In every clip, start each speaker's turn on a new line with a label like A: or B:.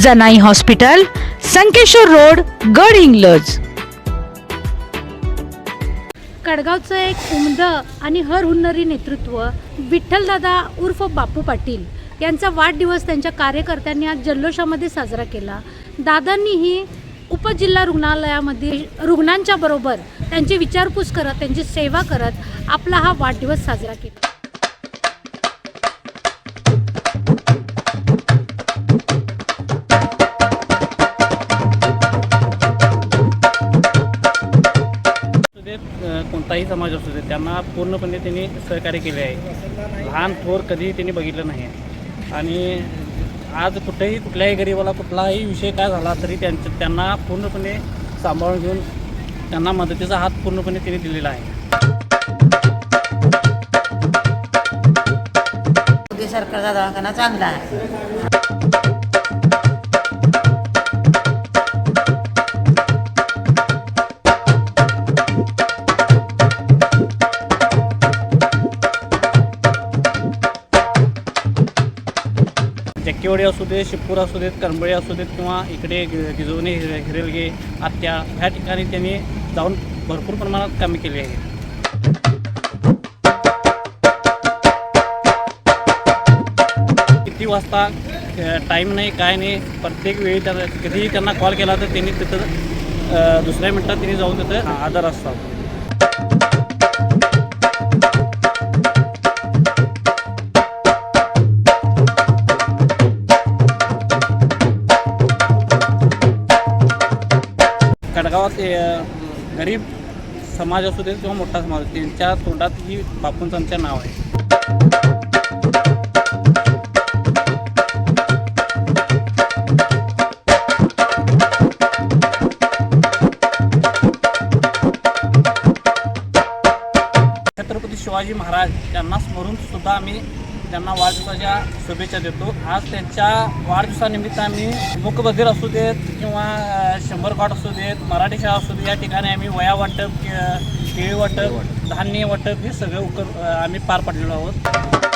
A: Janai hospital Sankeshwar road Gadhinglaj.
B: कडगावचं एक उमद आणि हर हुन्नरी नेतृत्व विठ्ठलदादा उर्फ बापू पाटील यांचा वाढदिवस त्यांच्या कार्यकर्त्यांनी आज जल्लोषामध्ये साजरा केला. दादांनीही उपजिल्हा रुग्णालयामध्ये रुग्णांच्या बरोबर त्यांची विचारपूस करत त्यांची सेवा करत आपला हा वाढदिवस साजरा केला.
C: कोणताही समाज असू दे त्यांना पूर्णपणे त्यांनी सहकार्य केले आहे. लहान थोर कधीही त्यांनी बघितलं नाही आणि आज कुठेही कुठल्याही गरिबाला कुठलाही विषय काय झाला तरी त्यांच्या त्यांना पूर्णपणे सांभाळून घेऊन त्यांना मदतीचा हात पूर्णपणे त्यांनी दिलेला आहे.
D: सरकारचा दवाखाना चांगला आहे.
C: जक्केवाडी असू देत शिपूर असू देत करंबळे असू देत किंवा इकडे गिजवणे हिरेलगे आत्या ह्या ठिकाणी त्यांनी जाऊन भरपूर प्रमाणात कामे केली आहे किती वाजता टाईम नाही काय नाही प्रत्येक वेळी त्यांना कधीही त्यांना कॉल केला तर त्यांनी तिथं दुसऱ्या मिनटात त्यांनी जाऊन तिथं आजार असतात. गावात गरीब समाज असू दे किंवा मोठा समाज त्यांच्या तोंडात ही बापूंचं नाव आहे. छत्रपती शिवाजी महाराज यांना स्मरून सुद्धा आम्ही त्यांना वाढदिवसाच्या शुभेच्छा देतो. आज त्यांच्या वाढदिवसानिमित्त आम्ही मूकबधीर असू देत किंवा शंभर कॉट असू देत मराठी शाळा असू दे या ठिकाणी आम्ही वया वाटप के- केळी वाटप धान्य वाटप हे सगळं उकर आम्ही पार पाडलेलो आहोत.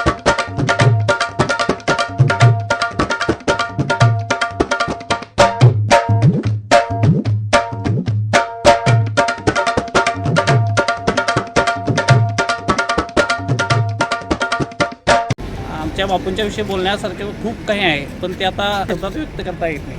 C: त्या बापूंच्या विषयी बोलण्यासारखे खूप काही आहे पण ते आता शब्दात व्यक्त करता येत नाही.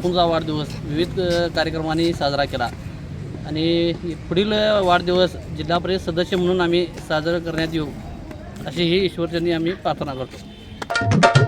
C: बापूंचा वाढदिवस विविध कार्यक्रमांनी साजरा केला. आणि पुढील वाढदिवस जिल्हा परिषद सदस्य म्हणून आम्ही साजरा करण्यात येऊ अशी ही ईश्वरचंदी आम्ही प्रार्थना करतो.